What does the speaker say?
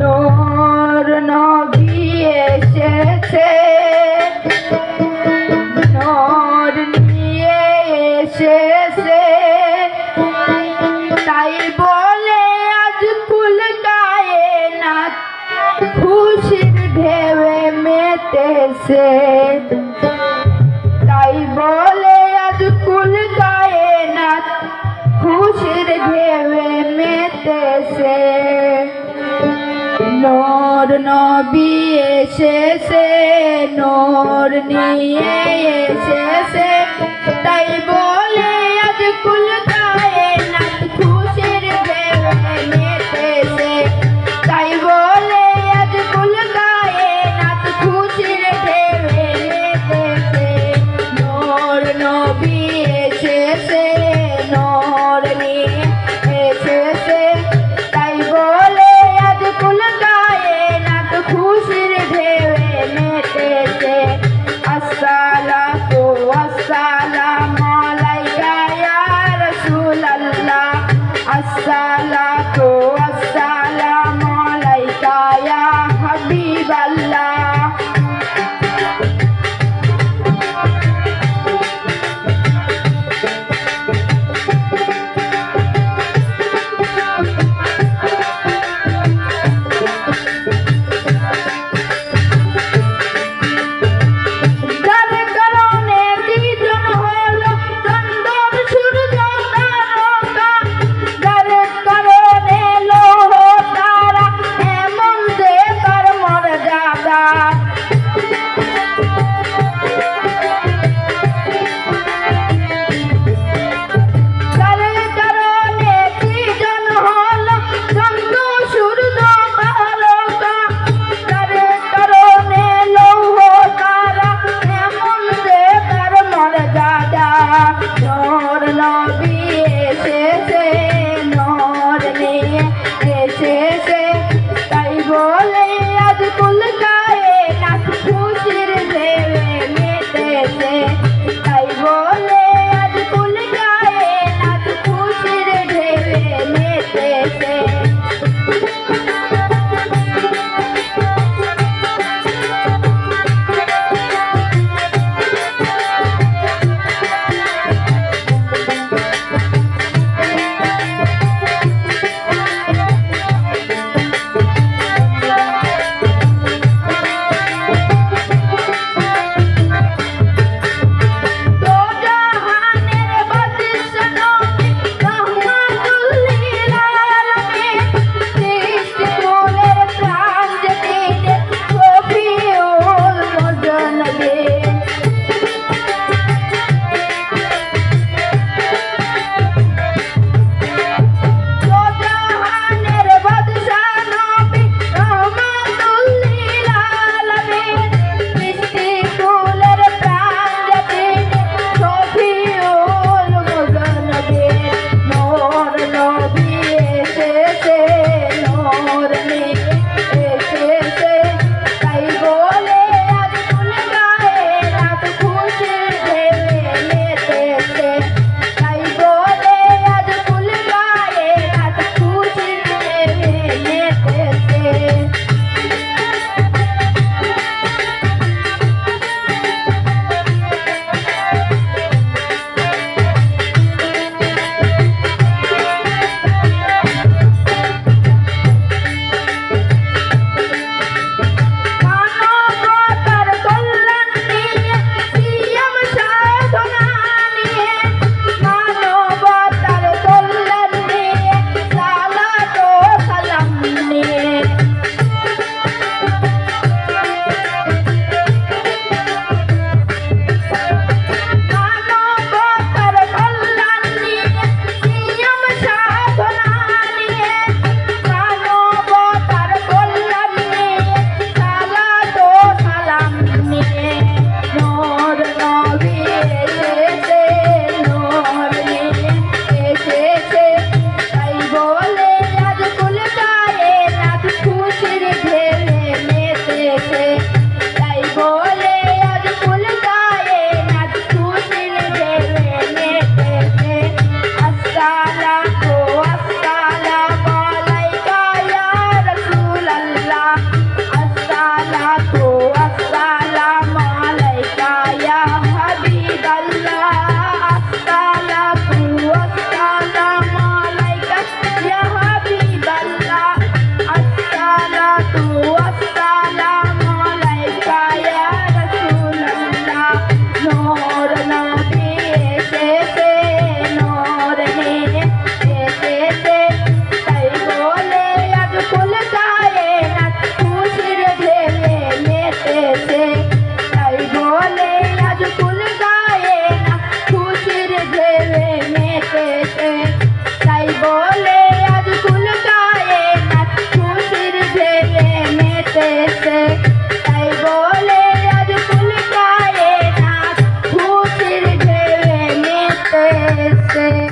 নোর নবী এসেছে। নোর নিয়ে এসেছে। তাই বলে আজ কুল গায়ে না খুশির ঢেবে মেতেছে। নবী এসেছে নর নিয়ে এসেছে। la la love এসে তাই বলে, আজ ফুল গায়ে না, খুশির ঢেলে মেতেছে তাই বলে, আজ ফুল গায়ে না, খুশির ঢেলে মেতেছে